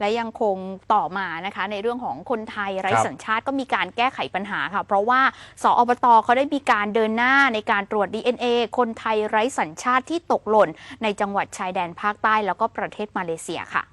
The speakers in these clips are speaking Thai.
และยังคงต่อมานะคะ ในเรื่องของคนไทยไร้ครับสัญชาติก็มีการแก้ไขปัญหาค่ะ เพราะว่าสอบตเขาได้มีการเดินหน้าในการตรวจ DNA คนไทยไร้สัญชาติที่ตกหล่น ในจังหวัดชายแดนภาคใต้แล้วก็ประเทศมาเลเซียค่ะ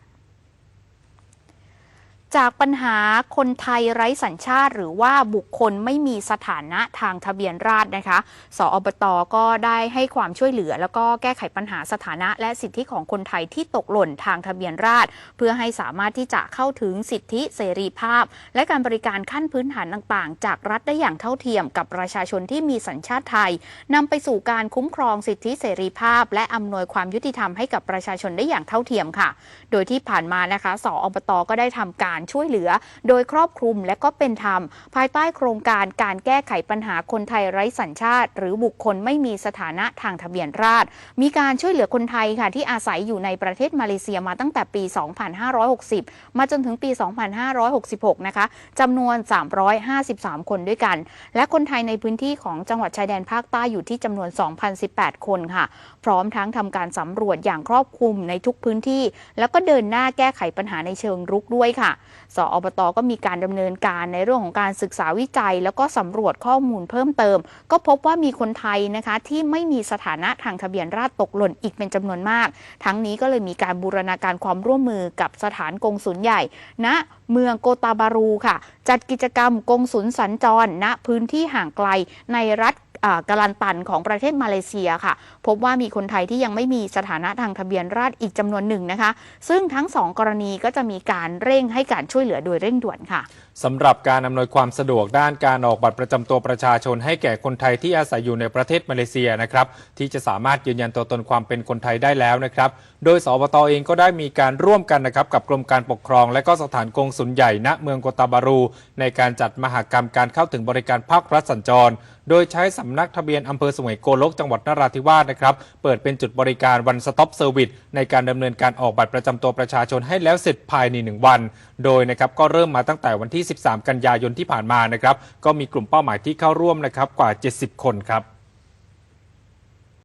จากปัญหาคนไทยไร้สัญชาติ หรือว่าบุคคลไม่มีสถานะทางทะเบียนราษฎรนะคะ สอบตก็ได้ให้ความช่วยเหลือ แล้วก็แก้ไขปัญหาสถานะ และสิทธิของคนไทยที่ตกหล่นทางทะเบียนราษฎรเพื่อให้สามารถที่จะเข้าถึงสิทธิเสรีภาพ และการบริการขั้นพื้นฐานต่างๆ จากรัฐได้อย่างเท่าเทียมกับประชาชนที่มีสัญชาติไทยนำไปสู่การคุ้มครองสิทธิเสรีภาพ และอำนวยความยุติธรรมให้กับประชาชนได้อย่างเท่าเทียมค่ะ โดยที่ผ่านมานะคะ สอบตก็ได้ทำการช่วยเหลือ โดยครอบคลุมและก็เป็นธรรม ภายใต้โครงการการแก้ไขปัญหาคนไทยไร้สัญชาติ หรือบุคคลไม่มีสถานะทางทะเบียนราษฎรมีการช่วยเหลือคนไทยค่ะที่อาศัยอยู่ในประเทศมาเลเซียมาตั้งแต่ปี 2560 มาจนถึงปี 2566 นะคะจำนวน 353 คนด้วยกัน และคนไทยในพื้นที่ของจังหวัดชายแดนภาคใต้อยู่ที่จำนวน 2,018 คนค่ะ พร้อมทั้งทำการสำรวจอย่างครอบคลุมในทุกพื้นที่ แล้วก็เดินหน้าแก้ไขปัญหาในเชิงรุกด้วยค่ะสออบตก็มีการดำเนินการในเรื่องของการศึกษาวิจัย แล้วก็สำรวจข้อมูลเพิ่มเติม ก็พบว่ามีคนไทยนะคะที่ไม่มีสถานะทางทะเบียนราษฎรตกหล่นอีกเป็นจำนวนมาก ทั้งนี้ก็เลยมีการบูรณาการความร่วมมือกับสถานกงสุลใหญ่ณเมืองโกตาบารูค่ะ จัดกิจกรรมกงสุลสัญจรณพื้นที่ห่างไกลในรัฐ กาลันตันของประเทศมาเลเซียค่ะ พบว่ามีคนไทยที่ยังไม่มีสถานะทางทะเบียนราษอีกจำนวนหนึ่งนะคะ ซึ่งทั้งสองกรณีก็จะมีการเร่งให้การช่วยเหลือโดยเร่งด่วนค่ะสำหรับการอำนวยความสะดวกด้านการออกบัตรประจำตัวประชาชน ให้แก่คนไทยที่อาศัยอยู่ในประเทศมาเลเซียนะครับที่จะสามารถยืนยันตัวตนความเป็นคนไทยได้แล้วนะครับ โดยสอบตอเองก็ได้มีการร่วมกันนะครับกับกรมการปกครอง และก็สถานกงสุลใหญ่ณเมืองโกตาบารู ในการจัดมหากรรมการเข้าถึงบริการภาครัฐสัญจรโดยใช้สำนักทะเบียนอำเภอสมุยโกลกจังหวัดนราธิวาสนะครับ เปิดเป็นจุดบริการวันสต็อปเซอร์วิสในการดำเนินการออกบัตรประจำตัวประชาชนให้แล้วเสร็จภายในหนึ่งวัน โดยนะครับก็เริ่มมาตั้งแต่วันที่ 13 กันยายนที่ผ่านมานะครับ ก็มีกลุ่มเป้าหมายที่เข้าร่วมนะครับกว่า 70 คนครับ